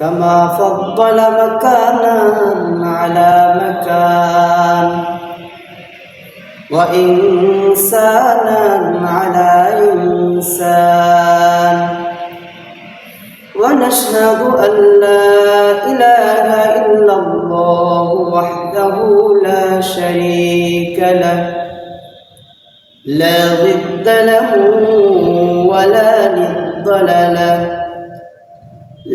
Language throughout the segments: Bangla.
كما فضل مكانا على مكان. وإنسانا على إنسان. ونشهد أن لا إله إلا الله وحده لا شريك له. لا ضد له ولا ند له.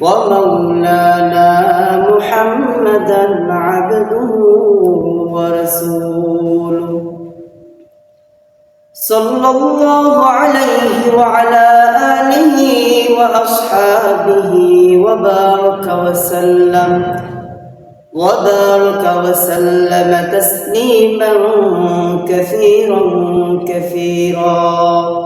ومولانا محمدا عبده ورسوله. صلى الله عليه وعلى آله وأصحابه وبارك وسلم. وبارك وسلم تسليما كثيرا كثيرا.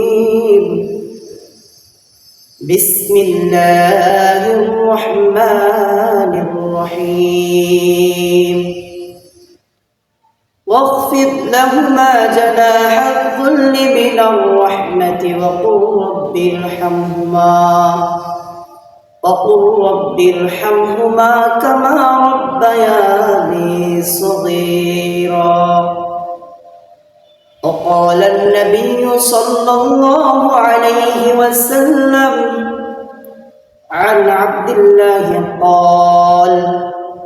بسم الله الرحمن الرحيم. واخفض لهما جناح الذل من الرحمة وقل رب ارحمهما. وقل رب ارحمهما كما ربياني صغيرا. وقال النبي صلى الله عليه وسلم عن عبد الله قال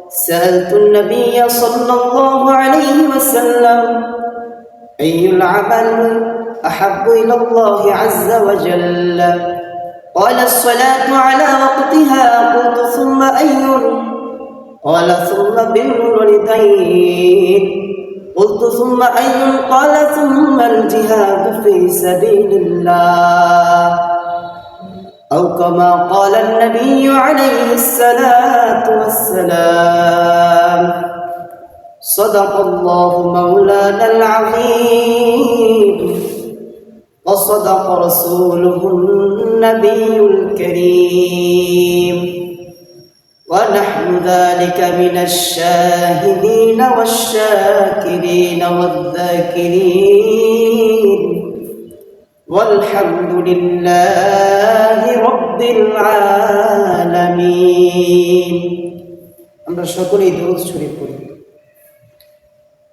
سألت النبي صلى الله عليه وسلم أي العمل أحب إلى الله عز وجل؟ قال الصلاة على وقتها. قلت ثم أي؟ قال ثم بر الوالدين قلت ثم أي؟ قال ثم الجهاد في سبيل الله. أو كما قال النبي عليه الصلاة والسلام. صدق الله مولانا العظيم. وصدق رسوله النبي الكريم. ونحن ذلك من الشاهدين والشاكرين والذاكرين. والحمد لله رب العالمين আমরা সকলেই দরুদ শরীফ পড়ি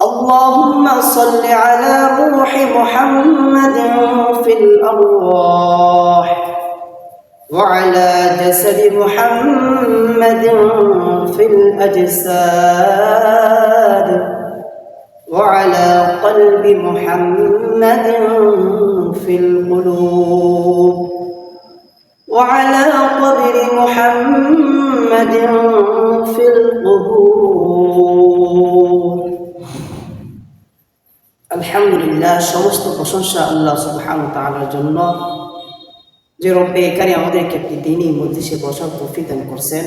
اللهم صل على روح محمد في الأرواح وعلى جسد محمد في الأجساد وعلى قلب محمد في القلوب وعلى قبر محمد في القبور আলহামদুলিল্লাহ সমস্ত প্রশংসা আল্লাহ সুবহান তাআলার জন্য যে রব্বে এখানে আমাদেরকে একটি দিনই মজলিসে বসার তৌফিক দান করছেন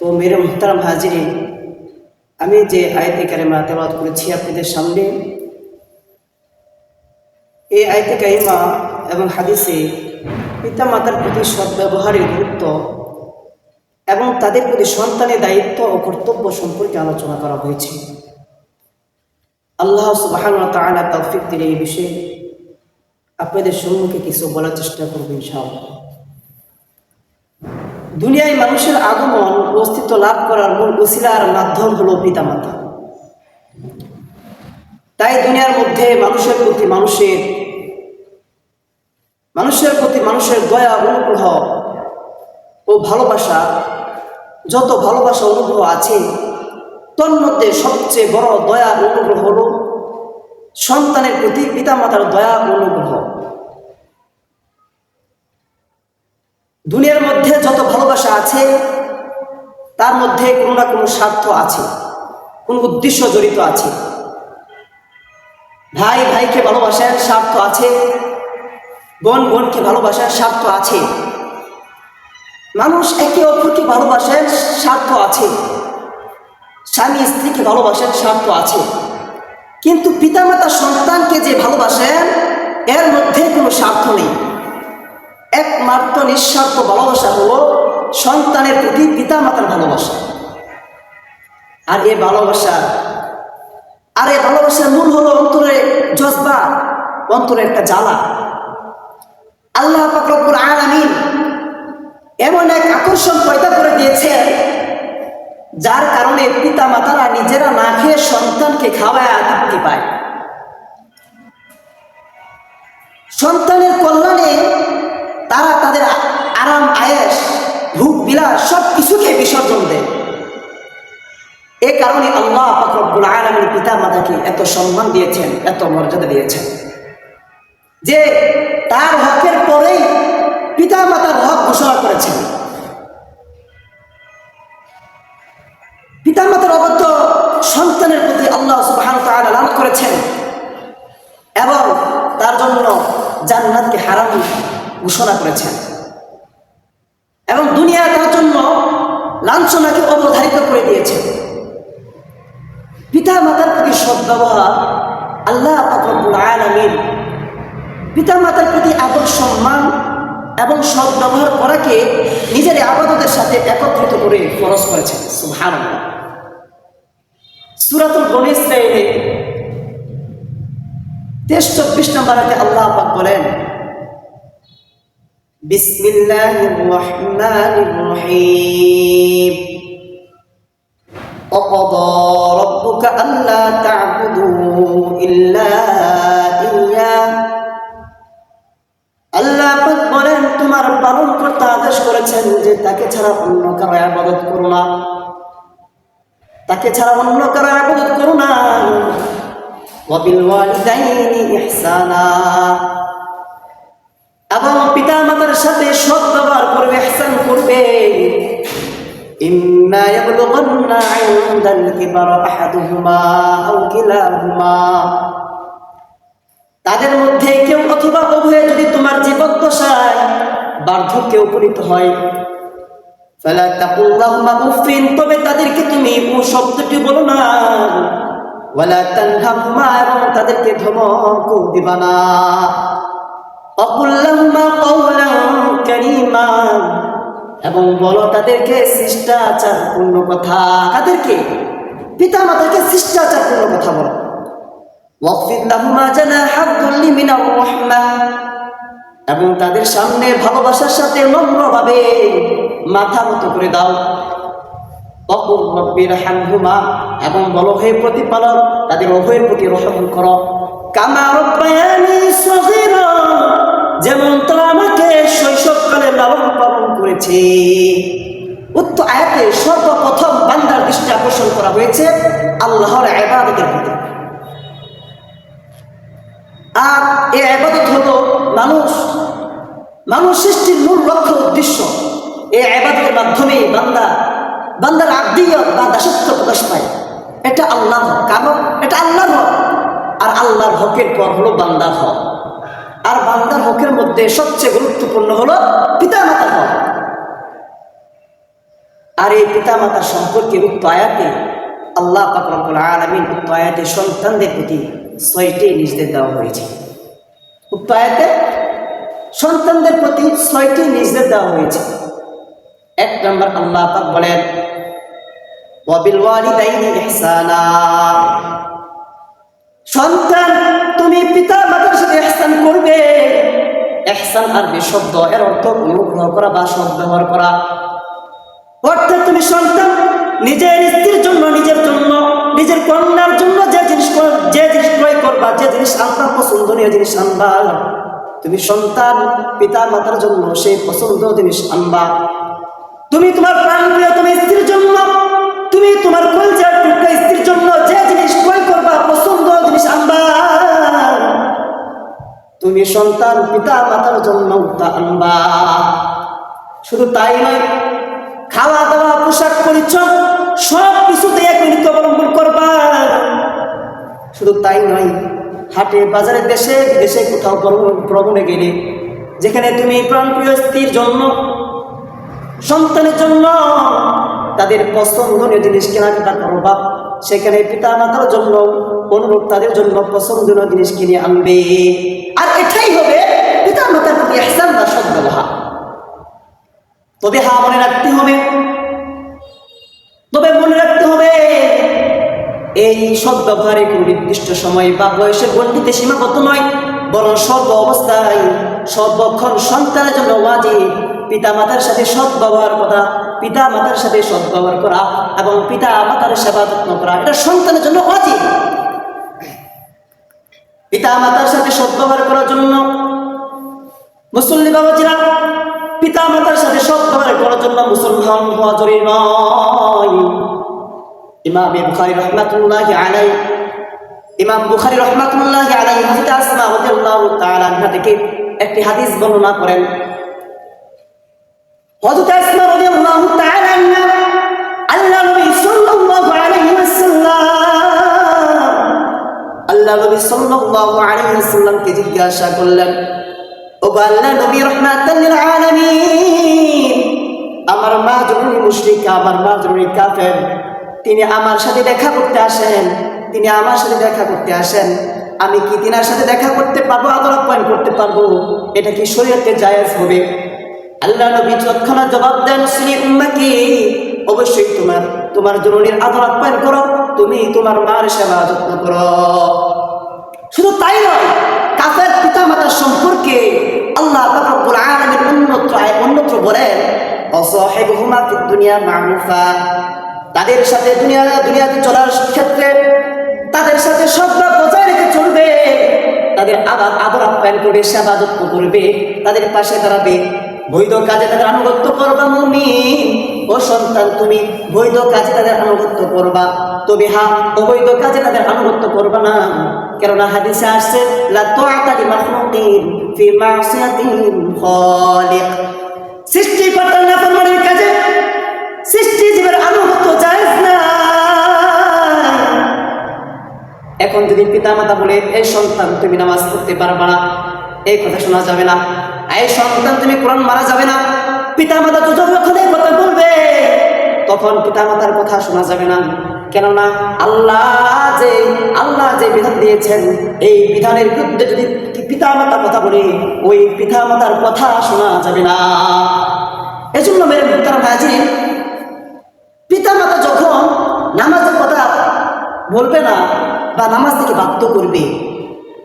তো মেরে মুহতারাম হাজিরে আমি যে আয়তে কারিমা তেলাওয়াত করেছি আপনাদের সামনে, এই আয়তে কারিমা এবং হাদিসে পিতা মাতার প্রতি সদ্ব্যবহারের গুরুত্ব এবং তাদের প্রতি সন্তানের দায়িত্ব ও কর্তব্য সম্পর্কে আলোচনা করা হয়েছে। আল্লাহ তাআলা তৌফিক দিলে এই বিষয়ে আপনাদের সম্মুখে কিছু বলার চেষ্টা করবেন ইনশাআল্লাহ। দুনিয়ায় মানুষের আগমন, অস্তিত্ব লাভ করার মূল উসিলার মাধ্যম হলো পিতামাতা। তাই দুনিয়ার মধ্যে মানুষের প্রতি মানুষের মানুষের প্রতি মানুষের দয়া, অনুগ্রহ ও ভালোবাসা, যত ভালোবাসা অনুগ্রহ আছে, তন্মধ্যে সবচেয়ে বড় দয়া, অনুগ্রহ হল সন্তানের প্রতি পিতামাতার দয়া, অনুগ্রহ। দুনিয়ার মধ্যে যত ভালোবাসা আছে, তার মধ্যে কোনো না কোনো স্বার্থ আছে, কোনো উদ্দেশ্য জড়িত আছে। ভাই ভাইকে ভালোবাসার স্বার্থ আছে, বোন বোনকে ভালোবাসার স্বার্থ আছে। মানুষ একে অপরকে ভালোবাসার স্বার্থ আছে, স্বামী স্ত্রীকে ভালোবাসার স্বার্থ আছে। কিন্তু পিতামাতা সন্তানকে যে ভালোবাসেন, এর মধ্যে কোনো স্বার্থ নেই। একমাত্র নিঃস্বার্থ ভালোবাসা হলো সন্তানের প্রতি পিতামাতার ভালোবাসা। আর এ ভালোবাসা, আর এ ভালোবাসার মূল হলো অন্তরে জজবা, অন্তরে একটা জ্বালা। আল্লাহ পাকরবুল আলামিন এমন এক আকর্ষণ পয়দা করে দিয়েছে যার কারণে পিতা মাতারা নিজেরা না খেয়ে সন্তানকে খাওয়ায় তৃপ্তি পায়। সন্তানের আরাম, আয়েস ভূপ বিলাস সব কিছুকে বিসর্জন দেয়। এ কারণে আল্লাহ পাকরবুল আলমীর পিতা মাতাকে এত সম্মান দিয়েছেন, এত মর্যাদা দিয়েছেন। যে তার হকের পরেই পিতা মাতার হক ঘোষণা করেছেন। পিতা মাতার অবদ্ধ সন্তানের প্রতি আল্লাহ সুবাহ লাভ করেছেন এবং তার জন্য জান্নাতকে হারাম ঘোষণা করেছেন। এবং দুনিয়া তার জন্য লাঞ্ছনাকে অবধারিত করে দিয়েছেন পিতা মাতার প্রতি সদ্ব্যবহার আল্লাহ আলমিন পিতা মাতার প্রতি আদর সম্মান এবং সদ্ব্যবহার করাকে নিজের আবাদতের সাথে একত্রিত করে খরচ করেছেন। সুভান সুরাতুল ইসরাইলে তেইশ চব্বিশ নম্বরাতে আল্লাহ পাক বলেন বিসমিল্লাহির রহমানির রহিম وقضى ربك ألا تعبدوا إلا إياه আল্লাহ পাক বলেন তোমার পালন করতে আদেশ করেছেন যে তাকে ছাড়া অন্য কারো আবাদত করো না তাকে ছাড়া অন্য কারো আবাদত করো না ওয়াবিল ওয়ালিদাইনি ইহসানা এবং পিতা মাতার সাথে সৎ ব্যবহার করবে ইহসান করবে إما يبلغن عند الكبر أحدهما أو كلاهما তাদের মধ্যে কেউ অথবা উভয়ে যদি তোমার জীবদ্দশায় বার্ধক্যে উপনীত হয় ফেলা তাকুল্লাহুমা উফিন তবে তাদেরকে তুমি ও শব্দটি বলো না ওয়ালা তানহাহুমা এবং তাদেরকে ধমক দিবা না অকুল্লাহুমা কওলান কারীমা এবং বলো তাদেরকে শিষ্টাচার পূর্ণ কথা তাদেরকে পিতা মাতাকে শিষ্টাচার পূর্ণ কথা বলো এবং তাদের সামনে ভালোবাসার সাথে নম্রভাবে মাথা মতো করে দাও। হামহুমা। এবং বলো, হে প্রতিপালক, তাদের উভয়ের প্রতি রহম করো। যেমন তারা আমাকে শৈশবকালে লালন পালন করেছে। উক্ত আয়াতে সর্বপ্রথম বান্দার দৃষ্টি আকর্ষণ করা হয়েছে আল্লাহর আবাদতের প্রতি। আর এই আবাদত হলো মানুষ মানুষ সৃষ্টির মূল লক্ষ্য উদ্দেশ্য। এই আবাদতের মাধ্যমে বান্দা, বান্দার আব্দিয়ত বা দাসত্ব প্রকাশ পায়। এটা আল্লাহ কারণ, এটা আল্লাহর আর আল্লাহর হকের পর হলো বান্দার হক। আর বান্দার হকের মধ্যে সবচেয়ে গুরুত্বপূর্ণ হলো পিতামাতার হক। আর এই পিতামাতার সম্পর্কে উক্ত আয়াতে আল্লাহ পাকরবুল আলমিন উক্ত আয়াতে সন্তানদের প্রতি ছয়টি নির্দেশ দেওয়া হয়েছে। উক্ত আয়াতে সন্তানদের প্রতি ছয়টি নির্দেশ দেওয়া হয়েছে। এক নম্বর আল্লাহ পাক বলেন সন্তান, তুমি পিতা মাতার সাথে এহসান করবে। এহসান আরবি শব্দ, এর অর্থ অনুগ্রহ করা বা সৎ ব্যবহার করা। অর্থাৎ তুমি সন্তান, নিজের স্ত্রীর জন্য, নিজের জন্য, নিজের কন্যার জন্য যে জিনিস যে জিনিস ক্রয় করবা, যে জিনিস আনবা, পছন্দনীয় জিনিস আনবা। তুমি সন্তান পিতা মাতার জন্য সেই পছন্দ জিনিস আনবা। তুমি তোমার প্রাণ প্রিয় তুমি স্ত্রীর জন্য, তুমি তোমার টুকরা স্ত্রীর জন্য যে জিনিস ক্রয় করবা, পছন্দ তুমি সন্তান পিতা মাতার জন্য শুধু তাই নয় খাওয়া দাওয়া পোশাক পরিচ্ছদ, সব কিছুতে এক মিনিট অবলম্বন করবা। শুধু তাই নয়, হাটে, বাজারে, দেশে, বিদেশে কোথাও ভ্রমণে গেলে যেখানে তুমি প্রাণপ্রিয় স্ত্রীর জন্য, সন্তানের জন্য তাদের পছন্দনীয় জিনিস কেনাকাটা করবা। সেখানে পিতা মাতার জন্য অনুরূপ তাদের জন্য পছন্দনীয় জিনিস কিনে আনবে। আর এটাই হবে পিতা মাতার প্রতি এহসান বা সদ্ব্যবহার। তবে হা মনে রাখতে হবে, তবে মনে রাখতে হবে, এই সদ্ব্যবহারে কোনো নির্দিষ্ট সময় বা বয়সের গণ্ডিতে সীমাবদ্ধ নয়, বরং সর্ব অবস্থায়, সর্বক্ষণ সন্তানের জন্য ওয়াজিব পিতা মাতার সাথে সৎ ব্যবহার করা পিতা মাতার সাথে সৎ ব্যবহার করা এবং পিতা মাতার সেবা যত্ন করা, এটা সন্তানের জন্য অজিব পিতা মাতার সাথে সৎ করার জন্য মুসল্লি বাবাজিরা পিতা মাতার সাথে সৎ ব্যবহার করার জন্য মুসলমান হওয়া জরুরি নয়। ইমাম বুখারী রহমাতুল্লাহি আলাই ইমাম বুখারী রহমাতুল্লাহি আলাই হযরত আসমা রাদিয়াল্লাহু তাআলা থেকে একটি হাদিস বর্ণনা করেন। আল্লাহ আল্লাহ জিজ্ঞাসা করলেন, ও আমার মা জরুরি মুশরিকা, আমার মা জরুরি কাফের, তিনি আমার সাথে দেখা করতে আসেন, তিনি আমার সাথে দেখা করতে আসেন, আমি কি তিনার সাথে দেখা করতে পারব আদর আপ্যায়ন করতে পারব? এটা কি শরীয়তে জায়েজ হবে? আল্লাহ নবী তৎক্ষণাৎ জবাব দেন শ্রী উম্মাকে অবশ্যই তোমার তোমার জরুরির আদর আপ্যায়ন করো, তুমি তোমার মার সেবা যত্ন করো। শুধু তাই নয়, কাফের পিতা মাতার সম্পর্কে আল্লাহ পাক রব্বুল আলামিন অন্যত্র অন্যত্র বলেন, অসহেবহুমা ফিদ দুনিয়া মারুফা তাদের সাথে দুনিয়া, দুনিয়াতে চলার ক্ষেত্রে তাদের সাথে সদ্ভাব বজায় রেখে চলবে। তাদের আবার আদর আপ্যায়ন করে সেবা যত্ন করবে। তাদের পাশে দাঁড়াবে। বৈধ কাজে তাদের আনুগত্য করবা মুমিন। ও সন্তান, তুমি বৈধ কাজে তাদের আনুগত্য করবা। তবে হা, অবৈধ কাজে তাদের আনুগত্য করবা না। কেননা হাদিসে আসছে, লা তুআতা লি মাখলুকিন ফি মাসিয়াতিল খালিক। সৃষ্টিকর্তার নাফরমানির কাজে সৃষ্টি জীবের আনুগত্য জায়েজ না। এখন যদি পিতা মাতা বলে এই সন্তান, তুমি নামাজ পড়তে পারবা না। এই কথা শোনা যাবে না। এই সন্তান, তুমি কোরআন মারা যাবে না। পিতা মাতা তো যখন কথা বলবে। তখন পিতা মাতার কথা শোনা যাবে না। কেননা আল্লাহ যে আল্লাহ যে বিধান দিয়েছেন, এই বিধানের বিরুদ্ধে যদি পিতা মাতা কথা বলে, ওই পিতা মাতার কথা শোনা যাবে না। এজন্য মেরে মুক্তার হাজির পিতা মাতা যখন নামাজের কথা বলবে না বা নামাজ থেকে বাধ্য করবে,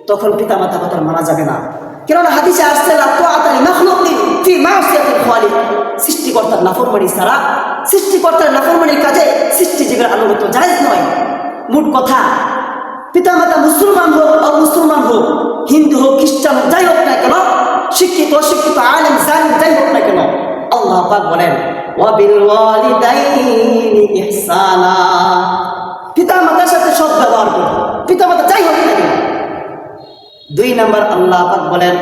তখন পিতা মাতা কথা মানা যাবে না। কেননা হাদিসে আসছে, লা তুআতালি মাখলুকিন ফি মাসিয়াতিল খালিক। সৃষ্টিকর্তার নাফরমানি ছাড়া, সৃষ্টিকর্তার নাফরমানির কাজে সৃষ্টিজীবের আনুগত্য জায়েজ নয়। মোট কথা পিতা মাতা মুসলমান হোক অমুসলমান হোক, হিন্দু হোক, খ্রিস্টান যাই হোক না কেন, শিক্ষিত, অশিক্ষিত, আলেম, জালিম, যাই হোক না কেন, আল্লাহ পাক বলেন পিতা মাতার সাথে সৎ ব্যবহার করো পিতা মাতা না দুই নাম্বার আল্লাহ পাক বলেন,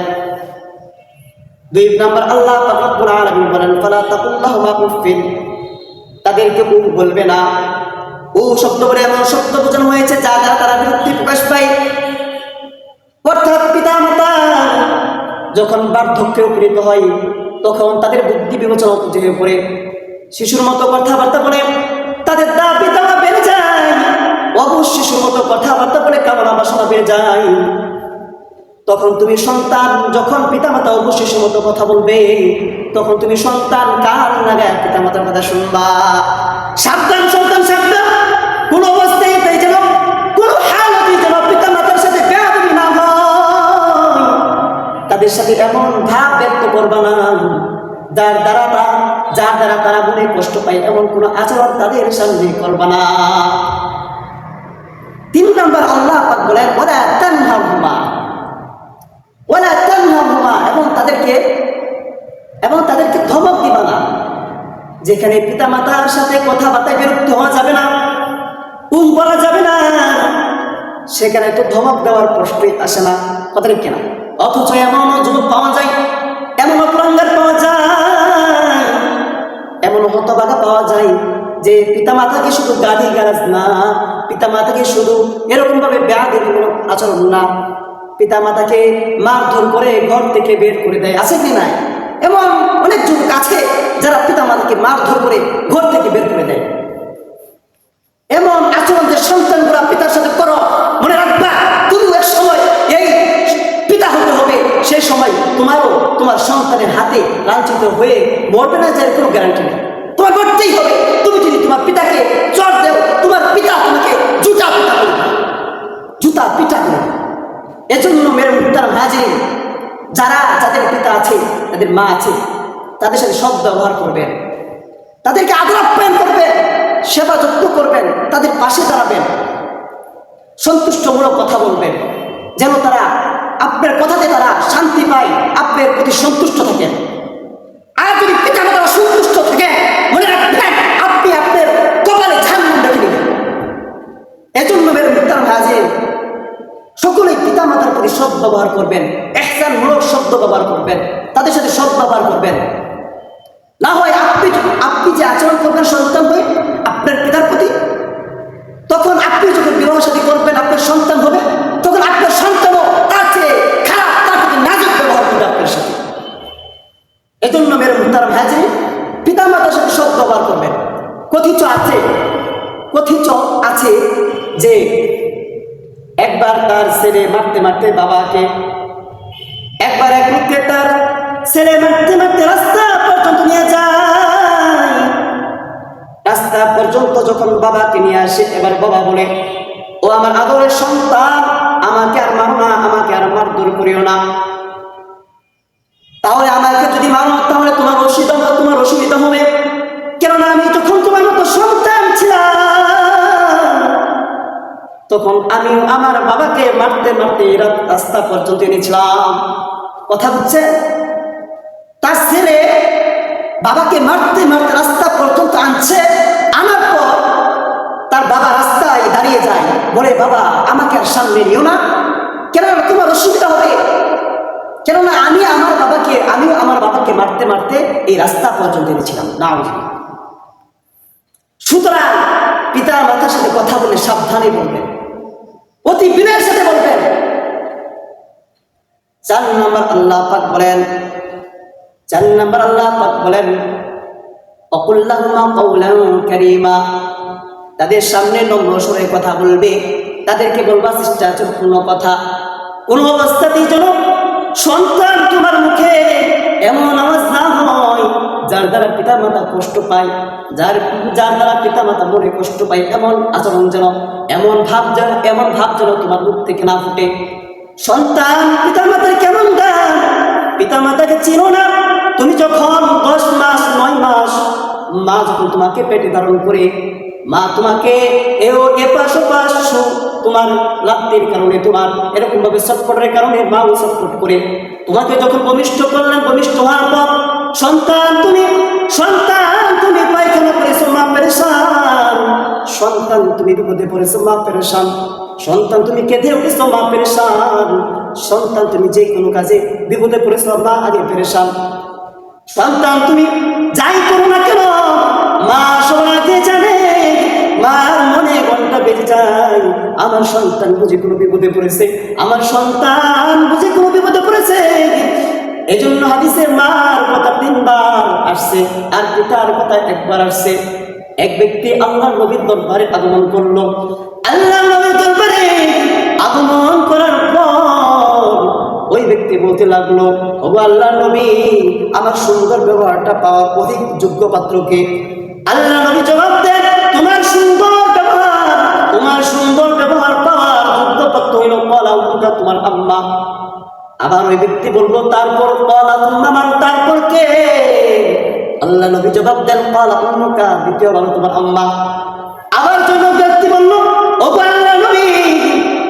দুই নাম্বার আল্লাহ পাক রব্বুল আলামিন বলেন, ফালা তাকুল্লাহুমা উফিন তাদেরকে উফ বলবে না। ও শব্দ বলে এমন শব্দ বোঝানো হয়েছে যা দ্বারা তারা বিরক্তি প্রকাশ পায়। অর্থাৎ পিতা মাতা যখন বার্ধক্যে উপনীত হয়, তখন তাদের বুদ্ধি বিবেচনা উপযোগী হয়ে পড়ে। শিশুর মতো কথাবার্তা বলে, তাদের দাবি দাওয়া বেড়ে যায়। অবশ্য শিশুর মতো কথাবার্তা বলে কামনা বাসনা বেড়ে যায়। তখন তুমি সন্তান, যখন পিতামাতা শিশুর মতো কথা বলবে, তখন তুমি সন্তান কান লাগায় পিতামাতার কথা শুনবা? সাবধান সন্তান সাবধান। কোন অবস্থায় তাই যেন, কোন হালতেই যেন পিতামাতার সাথে বেয়াদবি না তাদের সাথে এমন ভাব ব্যক্ত করবা না। যার দ্বারা যার দ্বারা তারা মনে কষ্ট পায়, এমন কোনো আচরণ তাদের সামনে করবা না। তিন নম্বর আল্লাহ পাক বলেন ওরা তানহাহুমা এবং তাদেরকে এবং তাদেরকে ধমক দিবা না। যেখানে পিতামাতার সাথে কথাবার্তায় বিরক্ত হওয়া যাবে না, উম বলা যাবে না, সেখানে তো ধমক দেওয়ার প্রশ্নই আসে না কথা কেনা। অথচ এমন যুবক পাওয়া যায়, এমন অপরাঙ্গার পাওয়া যায়, এমন হতবাগা পাওয়া যায় যে পিতামাতাকে শুধু গালি গাছ না, পিতামাতাকে শুধু এরকম ভাবে ব্যাধিমূলক আচরণ না পিতামাতাকে মারধর করে ঘর থেকে বের করে দেয়, আছে কি নাই? এমন অনেক যুবক আছে যারা পিতামাতাকে মারধর করে ঘর থেকে বের করে দেয়। এমন আচরণ যে সন্তানগুলা পিতার সাথে করো, মনে রাখবা তুমি এক সময় এই পিতা হতে হবে সেই সময় তোমারও তোমার সন্তানের হাতে লাঞ্ছিত হয়ে মরবে না, যার কোনো গ্যারান্টি নেই। তোমার করতেই হবে তুমি যদি তোমার পিতাকে চট দেও তোমার পিতা তোমাকে জুতা পিতা করবে জুতা পিটা করবে এজন্য মেরে মুক্তার হাজির যারা যাদের পিতা তাদের মা আছে, তাদের সাথে সব ব্যবহার করবেন। তাদেরকে আদর আপ্যায়ন করবেন, সেবা যত্ন করবেন, তাদের পাশে দাঁড়াবেন। সন্তুষ্টমূলক কথা বলবেন, যেন তারা আপনার কথাতে তারা শান্তি পায় আপনার প্রতি সন্তুষ্ট থাকেন। আর যদি পিতা মাতারা সন্তুষ্ট থাকে, মনে রাখবেন, আপনি আপনার কপালে ঝান্ডা রেখে নেবেন। এজন্য মেরে মুক্তার হাজির সকলেই পিতা মাতার প্রতি সৎ ব্যবহার করবেন মূলক শব্দ ব্যবহার করবেন, তাদের সাথে সৎ ব্যবহার করবেন। না হয় আপনি আপনি যে আচরণ করবেন সন্তান হয়ে, আপনার পিতার প্রতি, তখন আপনি যখন বিবাহ সাথী করবেন, আপনার সন্তান হবে, তখন আপনার সন্তানও তার চেয়ে খারাপ, তার প্রতি ব্যবহার করবে আপনার সাথে। এজন্য হাজির পিতা মাতার সাথে ব্যবহার করবেন। কথিত আছে কথিত আছে যে একবার তার ছেলে মারতে মারতে বাবাকে একবার এক তার ছেলে মারতে মারতে রাস্তা পর্যন্ত নিয়ে যায়। রাস্তা পর্যন্ত যখন বাবাকে নিয়ে আসে, এবার বাবা বলে, ও আমার আদরের সন্তান, আমাকে আর মারো না, আমাকে আর মারধর করিও না। তাহলে আমাকে যদি মারো, তাহলে তোমার অসুবিধা হবে তোমার অসুবিধা হবে। কেননা আমি তখন তোমার মতো সন্তান ছিলাম, তখন আমি আমার বাবাকে মারতে মারতে রাত- রাস্তা পর্যন্ত এনেছিলাম। কথা হচ্ছে তার ছেলে বাবাকে মারতে মারতে রাস্তা পর্যন্ত আনছে, আনার পর তার বাবা রাস্তায় দাঁড়িয়ে যায়, বলে, বাবা, আমাকে আর সামনে নিও না। কেননা তোমার অসুবিধা হবে। কেননা আমি আমার বাবাকে, আমিও আমার বাবাকে মারতে মারতে এই রাস্তা পর্যন্ত এনেছিলাম। না সুতরাং পিতা মাতার সাথে কথা বলে সাবধানে বলবেন। অতি বিনয়ের সাথে বলবেন চার নম্বর আল্লাহ পাক বলেন, চার নম্বর আল্লাহ পাক বলেন, অকুল্লাহুমা তাদের সামনে নম্র সরে কথা বলবে, তাদেরকে বলবা শিষ্টাচারপূর্ণ কথা। কোন অবস্থাতেই যেন সন্তান তোমার মুখে এমন আওয়াজ না হয়, যার দ্বারা পিতা মাতা কষ্ট পায়, যার যার দ্বারা পিতা মাতা মনে কষ্ট পায়, এমন আচরণ যেন, এমন ভাব যেন, এমন ভাব যেন তোমার মুখ থেকে না ফুটে। সন্তান পিতা মাতার কেমন দান পিতা মাতাকে চিনো না? তুমি যখন দশ মাস, নয় মাস, মা যখন তোমাকে পেটে ধারণ করে, মা তোমাকে এও এপাশ ওপাশ তোমার লাত্তির কারণে, তোমার এরকম ভাবে ছটফটের কারণে মাও ছটফট করে। তোমাকে যখন ভূমিষ্ঠ করলেন ভূমিষ্ঠ হওয়ার পর সন্তান তুমি সন্তান তুমি পায়খানা করেছ মা পেরেশান। সন্তান তুমি বিপদে পড়েছো, মা পেরেশান। সন্তান তুমি কেঁদে উঠেছো, মা পেরেশান। সন্তান তুমি যে কোনো কাজে বিপদে পড়েছো, মা আগে পেরেশান। সন্তান তুমি যাই করো না কেন, মা আগে জানে, মার মনে ঘণ্টা বেজে যায়। আমার সন্তান বুঝে কোনো বিপদে পড়েছে, আমার সন্তান বুঝে কোনো বিপদে পড়েছে। এই জন্য হাদিসে মার কথা তিনবার আসছে, আর পিতার কথা একবার আসছে। এক ব্যক্তি আল্লাহ নবীর দরবারে আগমন করল। আল্লাহ নবীর দরবারে আগমন করার পর ওই ব্যক্তি বলতে লাগল আল্লাহ নবী, আমার সুন্দর ব্যবহারটা পাওয়ার অধিক যোগ্য পাত্রকে। আল্লাহ নবী জবাব দেন, তোমার সুন্দর তোমার আম্মা। আবার ওই ব্যক্তি তারপর তারপর কে? আল্লাহ নবী জবাব দেন তোমার আম্মা। আবার জন্য ব্যক্তি বলল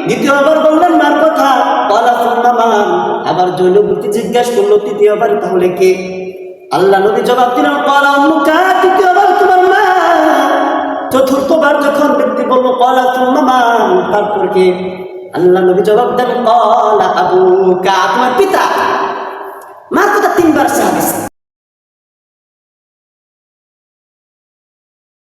দ্বিতীয়বার বললেন, মার কথা। কলা সুন্নামান আবার জৈনবতী জিজ্ঞেস করল, তৃতীয়বার তাহলে কে? আল্লাহ নবী জবাব দিলেন কলা উম্মুকা, তৃতীয়বার তোমার মা। চতুর্থবার যখন ব্যক্তি বলল কলা সুন্নামান তারপর কে? আল্লাহ নবী জবাব দেন কলা আবুকা, তোমার পিতা। মার কথা তিনবার সাহাবিস।